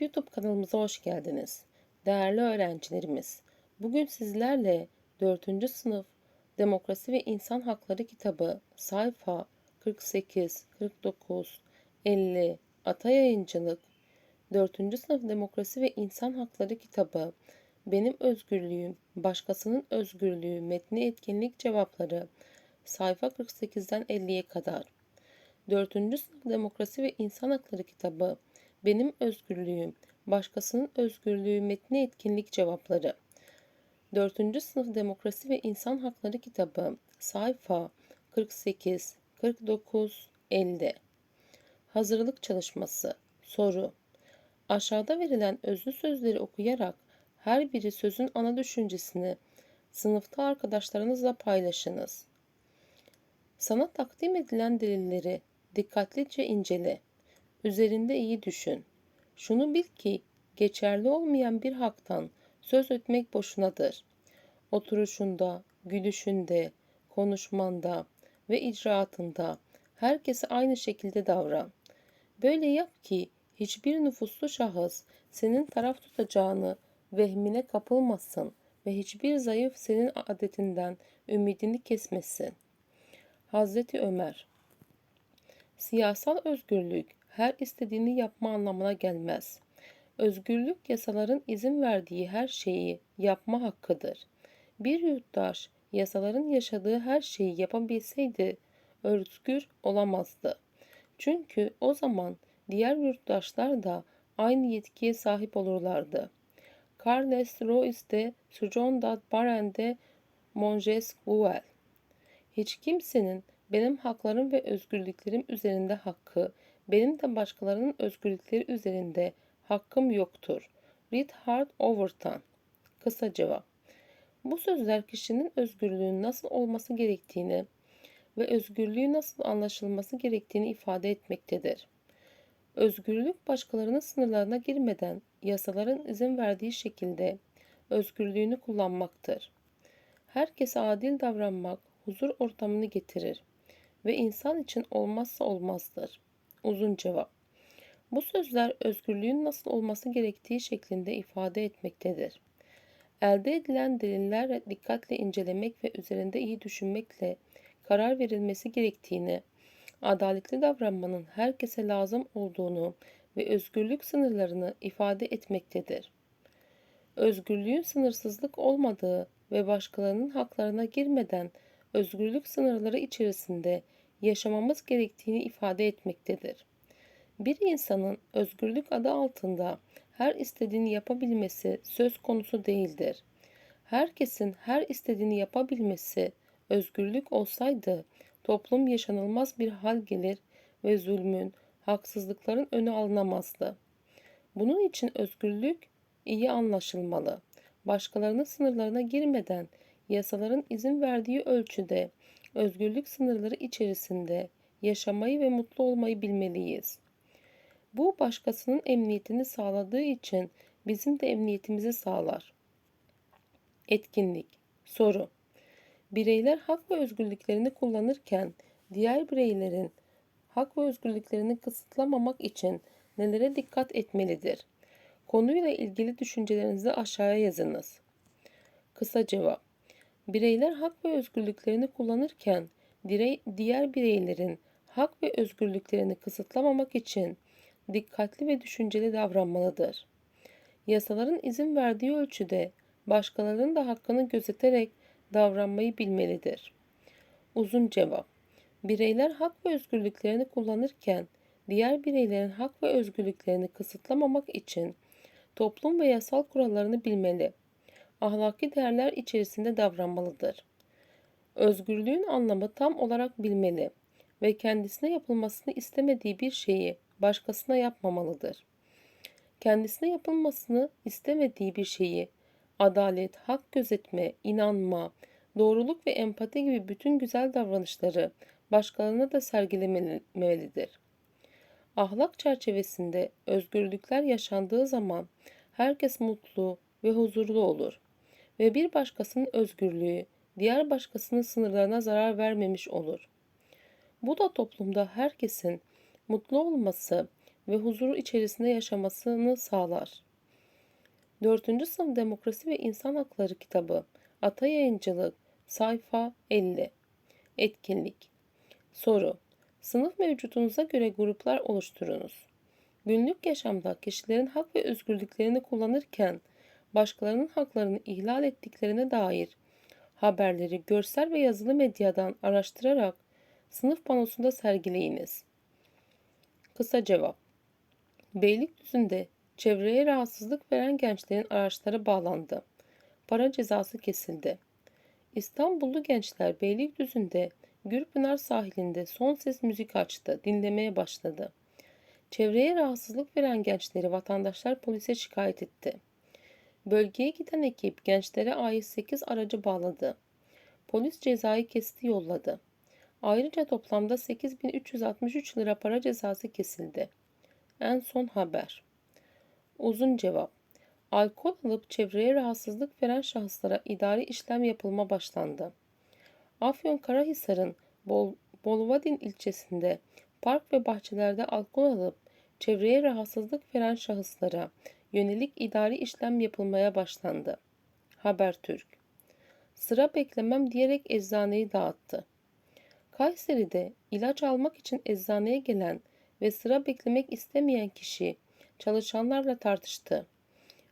YouTube kanalımıza hoş geldiniz. Değerli öğrencilerimiz, bugün sizlerle 4. sınıf Demokrasi ve İnsan Hakları kitabı sayfa 48, 49, 50 Ata Yayıncılık 4. sınıf Demokrasi ve İnsan Hakları kitabı Benim Özgürlüğüm, Başkasının Özgürlüğü metni etkinlik cevapları sayfa 48'den 50'ye kadar 4. sınıf Demokrasi ve İnsan Hakları kitabı Benim Özgürlüğüm, Başkasının Özgürlüğü metni etkinlik cevapları 4. sınıf Demokrasi ve İnsan Hakları kitabı sayfa 48, 49, 50 Hazırlık çalışması Soru Aşağıda verilen özlü sözleri okuyarak her biri sözün ana düşüncesini sınıfta arkadaşlarınızla paylaşınız. Sana takdim edilen delilleri dikkatlice incele. Üzerinde iyi düşün. Şunu bil ki geçerli olmayan bir haktan söz etmek boşunadır. Oturuşunda, gülüşünde, konuşmanda ve icraatında herkese aynı şekilde davran. Böyle yap ki hiçbir nüfuslu şahıs senin taraf tutacağını vehmine kapılmasın ve hiçbir zayıf senin adetinden ümidini kesmesin. Hazreti Ömer Siyasal özgürlük her istediğini yapma anlamına gelmez. Özgürlük yasaların izin verdiği her şeyi yapma hakkıdır. Bir yurttaş yasaların yaşadığı her şeyi yapabilseydi özgür olamazdı. Çünkü o zaman diğer yurttaşlar da aynı yetkiye sahip olurlardı. Carles Rois de Sujon dat Barende Monges Guel Hiç kimsenin benim haklarım ve özgürlüklerim üzerinde hakkı, benim de başkalarının özgürlükleri üzerinde hakkım yoktur. Richard Overton Kısa cevap Bu sözler kişinin özgürlüğün nasıl olması gerektiğini ve özgürlüğü nasıl anlaşılması gerektiğini ifade etmektedir. Özgürlük başkalarının sınırlarına girmeden yasaların izin verdiği şekilde özgürlüğünü kullanmaktır. Herkese adil davranmak huzur ortamını getirir ve insan için olmazsa olmazdır. Uzun cevap. Bu sözler özgürlüğün nasıl olması gerektiği şeklinde ifade etmektedir. Elde edilen delillerle dikkatle incelemek ve üzerinde iyi düşünmekle karar verilmesi gerektiğini, adaletli davranmanın herkese lazım olduğunu ve özgürlük sınırlarını ifade etmektedir. Özgürlüğün sınırsızlık olmadığı ve başkalarının haklarına girmeden özgürlük sınırları içerisinde yaşamamız gerektiğini ifade etmektedir. Bir insanın özgürlük adı altında her istediğini yapabilmesi söz konusu değildir. Herkesin her istediğini yapabilmesi özgürlük olsaydı toplum yaşanılmaz bir hal gelir ve zulmün, haksızlıkların önü alınamazdı. Bunun için özgürlük iyi anlaşılmalı. Başkalarının sınırlarına girmeden yasaların izin verdiği ölçüde özgürlük sınırları içerisinde yaşamayı ve mutlu olmayı bilmeliyiz. Bu başkasının emniyetini sağladığı için bizim de emniyetimizi sağlar. Etkinlik Soru Bireyler hak ve özgürlüklerini kullanırken diğer bireylerin hak ve özgürlüklerini kısıtlamamak için nelere dikkat etmelidir? Konuyla ilgili düşüncelerinizi aşağıya yazınız. Kısa cevap Bireyler hak ve özgürlüklerini kullanırken diğer bireylerin hak ve özgürlüklerini kısıtlamamak için dikkatli ve düşünceli davranmalıdır. Yasaların izin verdiği ölçüde başkalarının da hakkını gözeterek davranmayı bilmelidir. Uzun cevap Bireyler hak ve özgürlüklerini kullanırken diğer bireylerin hak ve özgürlüklerini kısıtlamamak için toplum ve yasal kurallarını bilmeli ahlaki değerler içerisinde davranmalıdır. Özgürlüğün anlamı tam olarak bilmeli ve kendisine yapılmasını istemediği bir şeyi başkasına yapmamalıdır. Kendisine yapılmasını istemediği bir şeyi adalet, hak gözetme, inanma, doğruluk ve empati gibi bütün güzel davranışları başkalarına da sergilemelidir. Ahlak çerçevesinde özgürlükler yaşandığı zaman herkes mutlu ve huzurlu olur ve bir başkasının özgürlüğü diğer başkasının sınırlarına zarar vermemiş olur. Bu da toplumda herkesin mutlu olması ve huzuru içerisinde yaşamasını sağlar. 4. Sınıf Demokrasi ve İnsan Hakları kitabı Ata Yayıncılık Sayfa 50 Etkinlik Soru Sınıf mevcudunuza göre gruplar oluşturunuz. Günlük yaşamda kişilerin hak ve özgürlüklerini kullanırken başkalarının haklarını ihlal ettiklerine dair haberleri görsel ve yazılı medyadan araştırarak sınıf panosunda sergileyiniz. Kısa cevap Beylikdüzü'nde çevreye rahatsızlık veren gençlerin araçları bağlandı. Para cezası kesildi. İstanbullu gençler Beylikdüzü'nde Gürpınar sahilinde son ses müzik açtı, dinlemeye başladı. Çevreye rahatsızlık veren gençleri vatandaşlar polise şikayet etti. Bölgeye giden ekip gençlere ait 8 aracı bağladı. Polis cezayı kesti yolladı. Ayrıca toplamda 8363 lira para cezası kesildi. En son haber. Uzun cevap. Alkol alıp çevreye rahatsızlık veren şahıslara idari işlem yapılma başlandı. Afyon Karahisar'ın Bol Bolvadin ilçesinde park ve bahçelerde alkol alıp çevreye rahatsızlık veren şahıslara yönelik idari işlem yapılmaya başlandı. Habertürk Sıra beklemem diyerek eczaneyi dağıttı. Kayseri'de ilaç almak için eczaneye gelen ve sıra beklemek istemeyen kişi çalışanlarla tartıştı.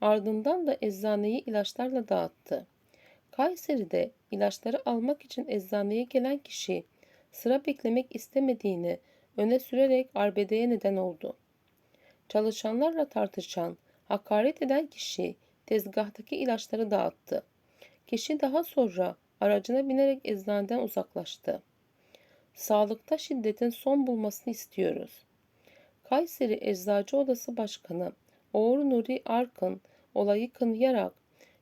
Ardından da eczaneyi ilaçlarla dağıttı. Kayseri'de ilaçları almak için eczaneye gelen kişi sıra beklemek istemediğini öne sürerek arbedeye neden oldu. Çalışanlarla tartışan, hakaret eden kişi tezgahtaki ilaçları dağıttı. Kişi daha sonra aracına binerek eczaneden uzaklaştı. Sağlıkta şiddetin son bulmasını istiyoruz. Kayseri Eczacı Odası Başkanı Oğur Nuri Arkın olayı kınayarak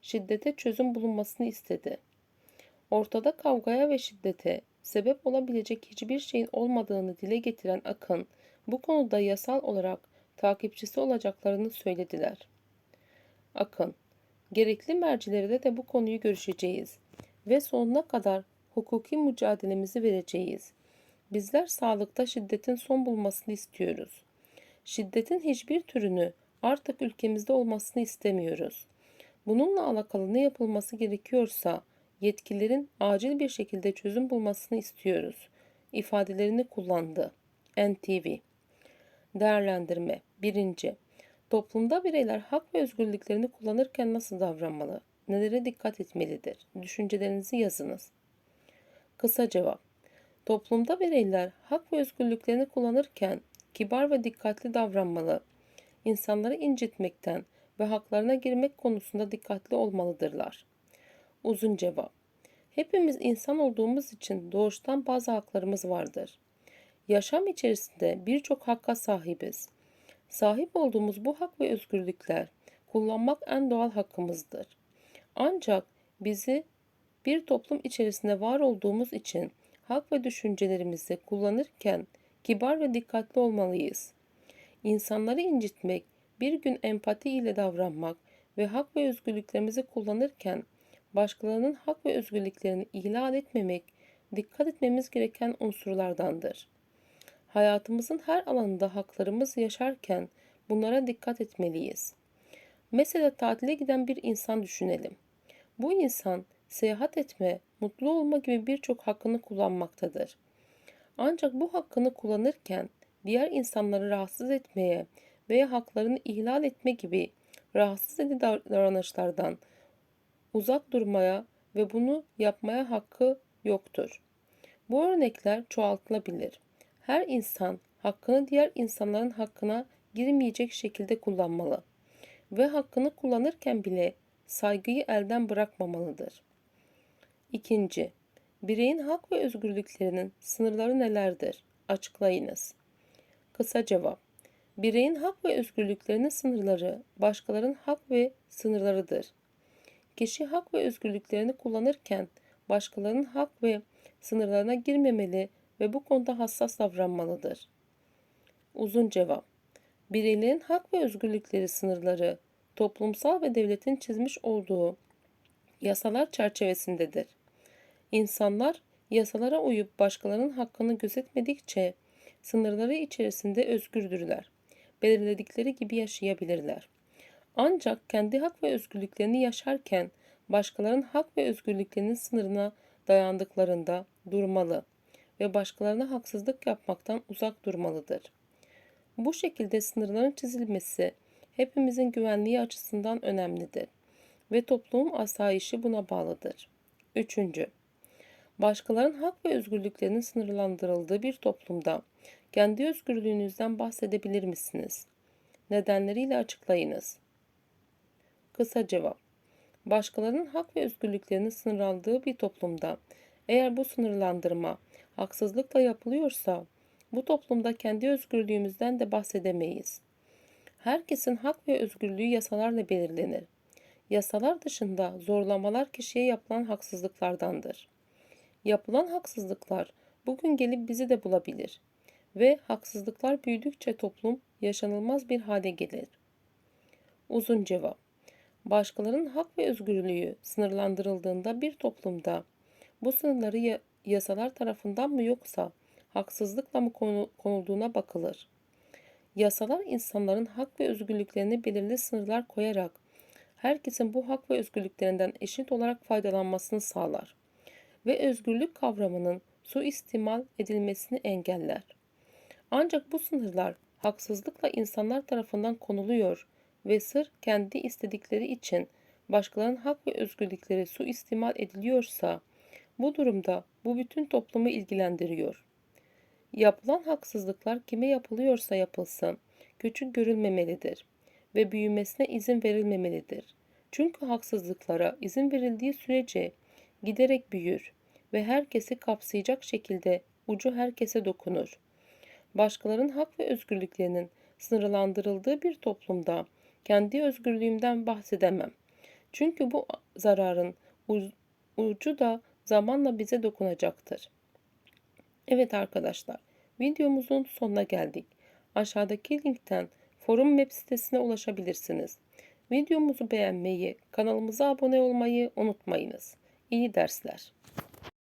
şiddete çözüm bulunmasını istedi. Ortada kavgaya ve şiddete sebep olabilecek hiçbir şeyin olmadığını dile getiren Akın, bu konuda yasal olarak takipçisi olacaklarını söylediler. Akın, gerekli mercilerde de bu konuyu görüşeceğiz ve sonuna kadar hukuki mücadelemizi vereceğiz. Bizler sağlıkta şiddetin son bulmasını istiyoruz. Şiddetin hiçbir türünü artık ülkemizde olmasını istemiyoruz. Bununla alakalı ne yapılması gerekiyorsa yetkililerin acil bir şekilde çözüm bulmasını istiyoruz. ifadelerini kullandı. NTV Değerlendirme 1. Toplumda bireyler hak ve özgürlüklerini kullanırken nasıl davranmalı? Nelere dikkat etmelidir? Düşüncelerinizi yazınız. Kısa cevap Toplumda bireyler hak ve özgürlüklerini kullanırken kibar ve dikkatli davranmalı. İnsanları incitmekten ve haklarına girmek konusunda dikkatli olmalıdırlar. Uzun cevap. Hepimiz insan olduğumuz için doğuştan bazı haklarımız vardır. Yaşam içerisinde birçok hakka sahibiz. Sahip olduğumuz bu hak ve özgürlükler kullanmak en doğal hakkımızdır. Ancak bizi bir toplum içerisinde var olduğumuz için hak ve düşüncelerimizi kullanırken kibar ve dikkatli olmalıyız. İnsanları incitmek, bir gün empati ile davranmak ve hak ve özgürlüklerimizi kullanırken başkalarının hak ve özgürlüklerini ihlal etmemek dikkat etmemiz gereken unsurlardandır. Hayatımızın her alanında haklarımız yaşarken bunlara dikkat etmeliyiz. Mesela tatile giden bir insan düşünelim. Bu insan seyahat etme, mutlu olma gibi birçok hakkını kullanmaktadır. Ancak bu hakkını kullanırken diğer insanları rahatsız etmeye veya haklarını ihlal etme gibi rahatsız edici davranışlardan uzak durmaya ve bunu yapmaya hakkı yoktur. Bu örnekler çoğaltılabilir. Her insan hakkını diğer insanların hakkına girmeyecek şekilde kullanmalı ve hakkını kullanırken bile saygıyı elden bırakmamalıdır. İkinci, bireyin hak ve özgürlüklerinin sınırları nelerdir? Açıklayınız. Kısa cevap. Bireyin hak ve özgürlüklerinin sınırları başkalarının hak ve sınırlarıdır. Kişi hak ve özgürlüklerini kullanırken başkalarının hak ve sınırlarına girmemeli ve bu konuda hassas davranmalıdır. Uzun cevap. Bireylerin hak ve özgürlükleri sınırları toplumsal ve devletin çizmiş olduğu yasalar çerçevesindedir. İnsanlar yasalara uyup başkalarının hakkını gözetmedikçe sınırları içerisinde özgürdürler. belirledikleri gibi yaşayabilirler. Ancak kendi hak ve özgürlüklerini yaşarken başkalarının hak ve özgürlüklerinin sınırına dayandıklarında durmalı ve başkalarına haksızlık yapmaktan uzak durmalıdır. Bu şekilde sınırların çizilmesi hepimizin güvenliği açısından önemlidir ve toplumun asayişi buna bağlıdır. Üçüncü, başkalarının hak ve özgürlüklerinin sınırlandırıldığı bir toplumda kendi özgürlüğünüzden bahsedebilir misiniz? Nedenleriyle açıklayınız. Kısa cevap. Başkalarının hak ve özgürlüklerinin sınırlandığı bir toplumda eğer bu sınırlandırma haksızlıkla yapılıyorsa bu toplumda kendi özgürlüğümüzden de bahsedemeyiz. Herkesin hak ve özgürlüğü yasalarla belirlenir. Yasalar dışında zorlamalar kişiye yapılan haksızlıklardandır. Yapılan haksızlıklar bugün gelip bizi de bulabilir ve haksızlıklar büyüdükçe toplum yaşanılmaz bir hale gelir. Uzun cevap. Başkalarının hak ve özgürlüğü sınırlandırıldığında bir toplumda bu sınırları yasalar tarafından mı yoksa haksızlıkla mı konu- konulduğuna bakılır. Yasalar insanların hak ve özgürlüklerini belirli sınırlar koyarak herkesin bu hak ve özgürlüklerinden eşit olarak faydalanmasını sağlar ve özgürlük kavramının suistimal edilmesini engeller. Ancak bu sınırlar haksızlıkla insanlar tarafından konuluyor ve sır kendi istedikleri için başkalarının hak ve özgürlükleri suistimal ediliyorsa bu durumda bu bütün toplumu ilgilendiriyor. Yapılan haksızlıklar kime yapılıyorsa yapılsın küçük görülmemelidir ve büyümesine izin verilmemelidir. Çünkü haksızlıklara izin verildiği sürece giderek büyür ve herkesi kapsayacak şekilde ucu herkese dokunur. Başkalarının hak ve özgürlüklerinin sınırlandırıldığı bir toplumda kendi özgürlüğümden bahsedemem. Çünkü bu zararın ucu da zamanla bize dokunacaktır. Evet arkadaşlar, videomuzun sonuna geldik. Aşağıdaki linkten forum web sitesine ulaşabilirsiniz. Videomuzu beğenmeyi, kanalımıza abone olmayı unutmayınız. İyi dersler.